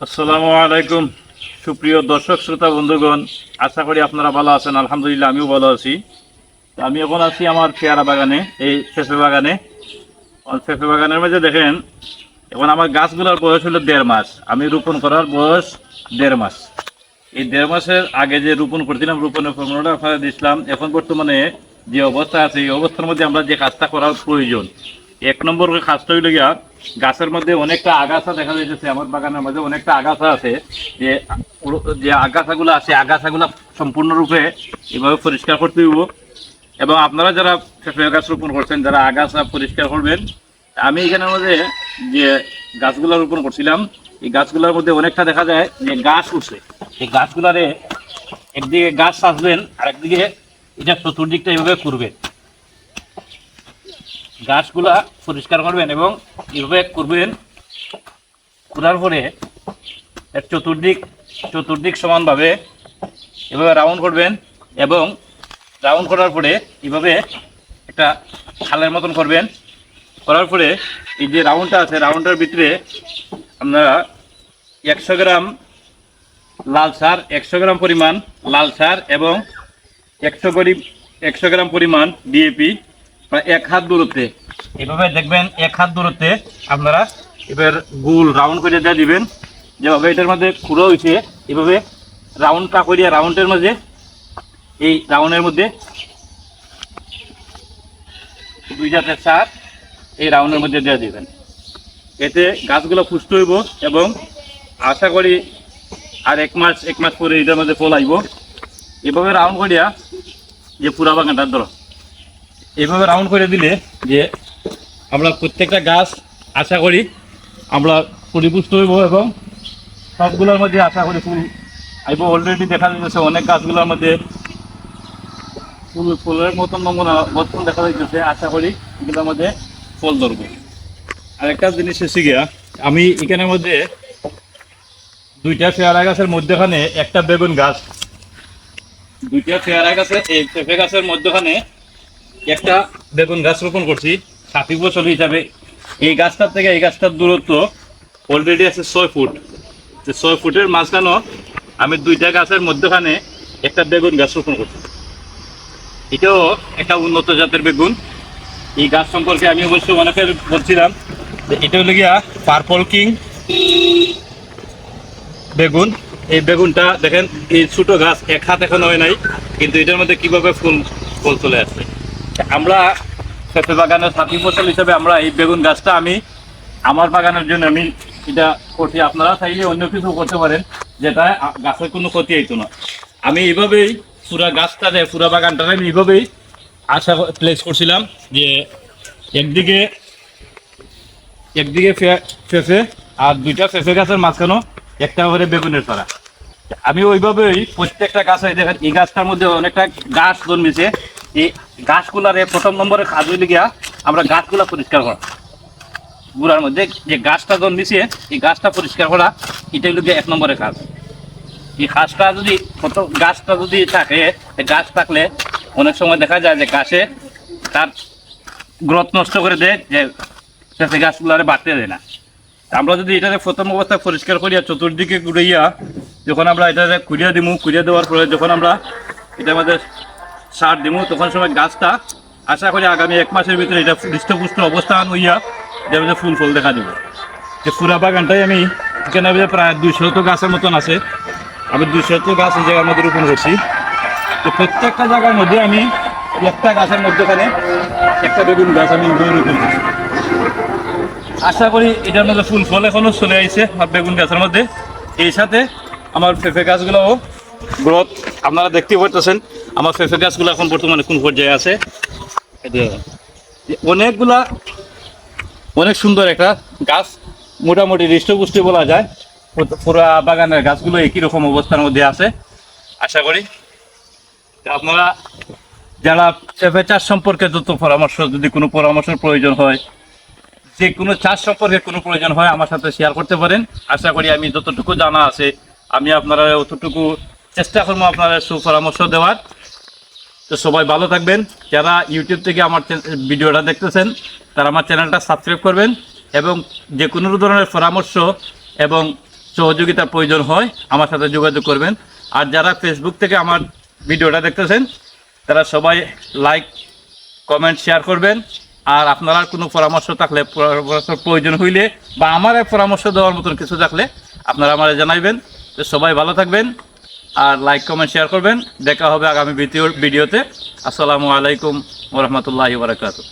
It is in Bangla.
আসসালামু আলাইকুম। সুপ্রিয় দর্শক, শ্রোতা, বন্ধুগণ, আশা করি আপনারা ভালো আছেন। আলহামদুলিল্লাহ, আমিও ভালো আছি। আমি এখন আছি আমার পেয়ারা বাগানে, এই পেঁপে বাগানে। পেঁপে বাগানের মধ্যে দেখেন, এখন আমার গাছগুলোর বয়স হলো দেড় মাস। আমি রোপণ করার বয়স দেড় মাস। এই দেড় মাসের আগে যে রোপণ করছিলাম, রোপণের ফর্মুলাটা আপনারা দিয়েছিলাম এখন বর্তমানে যে অবস্থা আছে, এই অবস্থার মধ্যে আমরা যে কাজটা করার প্রয়োজন এক নম্বর কাজটা হইল গিয়া, গাছের মধ্যে অনেকটা আগাছা দেখা যাইতেছে আমার বাগানের মধ্যে অনেকটা আগাছা আছে, যে যে আগাছাগুলো আছে, আগাছাগুলো সম্পূর্ণরূপে এভাবে পরিষ্কার করতে হইব। এবং আপনারা যারা পেঁপে গাছ রোপণ করছেন, যারা আগাছা পরিষ্কার করবেন, আমি এখানের মধ্যে যে গাছগুলো রোপণ করছিলাম, এই গাছগুলোর মধ্যে অনেকটা দেখা যায় যে গাছ উঠছে। এই গাছগুলারে একদিকে গাছ সাজবেন আর একদিকে এটা চতুর্দিকটা এইভাবে করবেন। গাছগুলা পরিষ্কার করবেন এবং এইভাবে করবেন, করার পরে এর চতুর্দিক চতুর্দিক সমানভাবে এভাবে রাউন্ড করবেন এবং রাউন্ড করার পরে এইভাবে একটা খালের মতন করবেন। করার পরে এই যে রাউন্ডটা আছে রাউন্ডের ভিতরে আপনারা একশো গ্রাম লাল সার, একশো গ্রাম পরিমাণ লাল সার এবং একশো গরিব, একশো গ্রাম পরিমাণ ডিএপি প্রায় এক হাত দূরত্বে। এভাবে দেখবেন এক হাত দূরত্বে আপনারা এবার গোল রাউন্ড করে দিয়ে দিবেন। যেভাবে এটার মধ্যে খুঁড়ো হয়েছে, এভাবে রাউন্ডটা করিয়া রাউন্ডের মাঝে এই রাউন্ডের মধ্যে দুই জাতের সার এই রাউন্ডের মধ্যে দিয়ে দিবেন। এতে গাছগুলো পুষ্ট হইব এবং আশা করি আর এক মাস এক মাস পরে এটার মধ্যে ফল আইব। এভাবে রাউন্ড করিয়া যে পুরা বাগানটার ধরো। এভাবে রাউন্ড করে দিলে যে আমরা প্রত্যেকটা গাছ আশা করি আমরা পরিপুষ্ট হইব এবং সবগুলোর মধ্যে আশা করি ফুল আইব। অলরেডি দেখা যাচ্ছে অনেক গাছগুলোর মধ্যে ফুল, ফুলের মতন নমুনা বর্তমান দেখা যাইতেছে। আশা করি এগুলোর মধ্যে ফল ধরবে। আর একটা জিনিস এসে গিয়া, আমি এখানের মধ্যে দুইটা পেয়ারা গাছের মধ্যখানে একটা বেগুন গাছ, দুইটা পেয়ারা গাছের এই পেঁপে গাছের মধ্যখানে একটা বেগুন গাছ রোপণ করছি। ষাটি বছর হিসাবে। এই গাছটার থেকে এই গাছটার দূরত্ব অলরেডি আছে ছয় ফুট। তো ছয় ফুটের মাঝখানেও আমি দুইটা গাছের মধ্যখানে একটা বেগুন গাছ রোপণ করছি। এটাও একটা উন্নত জাতের বেগুন। এই গাছ সম্পর্কে আমি অবশ্য অনেকের বলছিলাম যে এটা হলো গিয়া পার্পল কিং বেগুন। এই বেগুনটা দেখেন, এই ছোট গাছ এক হাত এখন হয় নাই, কিন্তু এটার মধ্যে কীভাবে ফুল ফুল চলে আসছে? আমরা পেঁপে বাগানের সাথী ফসল হিসেবে আমরা এই বেগুন গাছটা আমি আমার বাগানের জন্য আমি এটা করছি। আপনারা চাইলে অন্য কিছু করতে পারেন, যেটা গাছের কোনো ক্ষতি হইতো না। আমি এইভাবেই পুরা গাছটারে পুরা বাগানটারে আমি এইভাবেই আশা প্লেস করছিলাম যে একদিকে একদিকে ফে- ফেফে আর দুইটা ফেফে গাছের মাঝখানেও একটা করে বেগুনের চারা। আমি ওইভাবেই প্রত্যেকটা গাছ হয় দেখেন, এই গাছটার মধ্যে অনেকটা গাছ জন্মেছে। এই গাছগুলারে প্রথম নম্বরে কাজ হইলে গিয়া আমরা গাছগুলা পরিষ্কার করা। গুড়ার মধ্যে যে গাছটা জন্মেছে এই গাছটা পরিষ্কার করা, এটা হইল গিয়ে এক নম্বরের কাজ। এই গাছটা যদি প্রথম গাছটা যদি থাকে গাছ থাকলে অনেক সময় দেখা যায় যে গাছে তার গ্রোথ নষ্ট করে দেয়, যে সে গাছগুলারে বাড়তে দেয় না। আমরা যদি এটাকে প্রথম অবস্থায় পরিষ্কার করিয়া চতুর্দিকে ঘুরাইয়া, যখন আমরা এটাকে কুড়িয়া দিমু, কুড়িয়া দেওয়ার পরে যখন আমরা এটা আমাদের সার দিমু, তখন সময় গাছটা, আশা করি আগামী এক মাসের ভিতরে এটা হৃষ্টপুষ্ট অবস্থান হইয়া মধ্যে ফুল ফল দেখা দিব। যে পুরা বাগানটাই আমি এখানে প্রায় দুইশত গাছের মতন আছে। আমি দুইশত গাছ এই জায়গার মধ্যে রোপণ করছি। তো প্রত্যেকটা জায়গার মধ্যে আমি একটা গাছের মধ্যখানে একটা বেগুন গাছ আমি রোপণ করছি। আশা করি এটার মধ্যে ফুল ফল এখনও চলে আইছে আমার বেগুন গাছের মধ্যে। এই সাথে আমার পেঁপে গাছগুলোও গ্রোথ আপনারা দেখতে পাচ্ছেন আমার পেঁপে গাছগুলো এখন বর্তমানে কোন পর্যায়ে আছে। অনেকগুলা, অনেক সুন্দর একটা গাছ, মোটামুটি হৃষ্টপুষ্টি বলা যায়। পুরো- বাগানের গাছগুলো একই রকম অবস্থার মধ্যে আছে, আশা করি। আপনারা যারা পেঁপে চাষ সম্পর্কে যত পরামর্শ, যদি কোনো পরামর্শের প্রয়োজন হয়, যে কোনো চাষ সম্পর্কে কোনো প্রয়োজন হয়, আমার সাথে শেয়ার করতে পারেন। আশা করি আমি যতটুকু জানা আছে, আমি আপনারা অতটুকু চেষ্টা করব আপনারা সুপরামর্শ দেওয়ার। তো সবাই ভালো থাকবেন। যারা ইউটিউব থেকে আমার ভিডিওটা দেখতেছেন, তারা আমার চ্যানেলটা সাবস্ক্রাইব করবেন এবং যে কোনো ধরনের পরামর্শ এবং সহযোগিতার প্রয়োজন হয়, আমার সাথে যোগাযোগ করবেন। আর যারা ফেসবুক থেকে আমার ভিডিওটা দেখতেছেন, তারা সবাই লাইক কমেন্ট শেয়ার করবেন। আর আপনারা কোনো পরামর্শ থাকলে, পরামর্শ প্রয়োজন হইলে বা আমার পরামর্শ দেওয়ার মতন কিছু থাকলে আপনারা আমার জানাইবেন। তো সবাই ভালো থাকবেন। আর লাইক কমেন্ট শেয়ার করবেন। দেখা হবে আগামী ভিডিওতে। আসসালামু আলাইকুম ওরহমতুল্লাহ বারাকাতুহ।